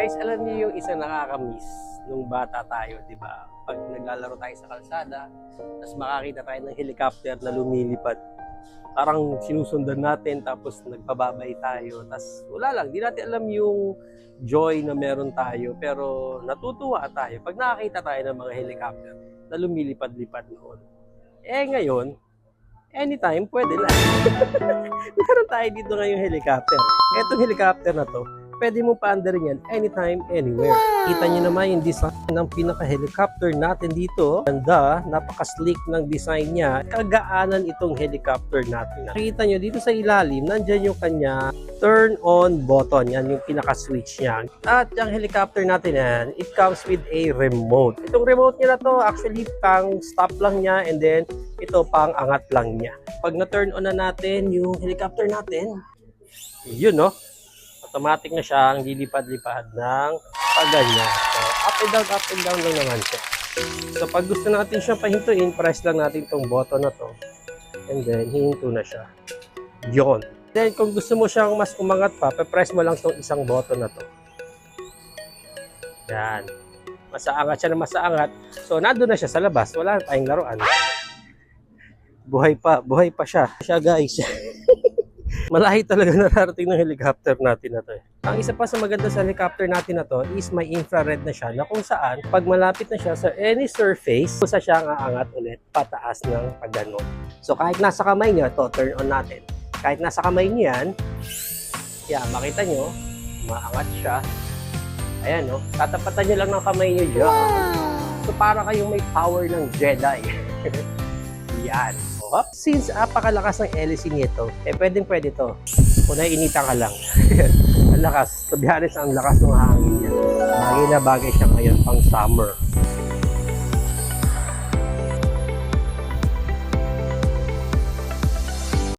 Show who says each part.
Speaker 1: Guys, alam niyo yung isang nakakamiss nung bata tayo, di ba? Pag naglalaro tayo sa kalsada, tapos makakita tayo ng helicopter na lumilipad. Parang sinusundan natin, tapos nagpababay tayo. Tapos wala lang, di natin alam yung joy na meron tayo. Pero natutuwa tayo pag nakakita tayo ng mga helicopter na lumilipad-lipad noon. Eh ngayon, anytime pwede lang. meron tayo dito ngayong helicopter. Etong helicopter na to, pwede mo paandarin yan anytime, anywhere. Kita nyo naman yung design ng pinaka-helicopter natin dito. Ganda, napaka-sleek ng design niya. Kagaanan itong helicopter natin. Nakita nyo dito sa ilalim, nandyan yung kanya turn on button. Yan yung pinaka-switch niya. At yung helicopter natin yan, it comes with a remote. Itong remote niya na to, actually pang stop lang niya and then ito pang angat lang niya. Pag na-turn on na natin yung helicopter natin, yun no, automatic na siyang lilipad-lipad ng paganyan. So, up and down, up and down lang naman siya. So, pag gusto natin siyang pahintuin, press lang natin itong button na to. And then, hihinto na siya. Yun. Then, kung gusto mo siyang mas umangat pa, press mo lang itong isang button na to. Yan. Masaangat siya na masaangat. So, nandun na siya sa labas. Wala na tayong laruan. Buhay pa. Buhay pa siya. Siya, guys. Malahi talaga nararating ng helicopter natin na to. Eh. Ang isa pa sa maganda sa helicopter natin na to is may infrared na siya na kung saan pag malapit na siya sa any surface, kusa siya ang aangat ulit pataas ng pagganon. So kahit nasa kamay niya, to turn on natin. Kahit nasa kamay niya yan, yeah, makita nyo, maangat siya. Ayan no, tatapatan niyo lang ng kamay niyo dyan. So para kayong may power ng Jedi. Yan. Oh, since apakalakas ng LC nito, eh pwedeng pwede to. Kung naiinitan ka lang. ang lakas. To be honest, ang lakas ng hangin niya. Bagay na bagay siya ngayon pang summer.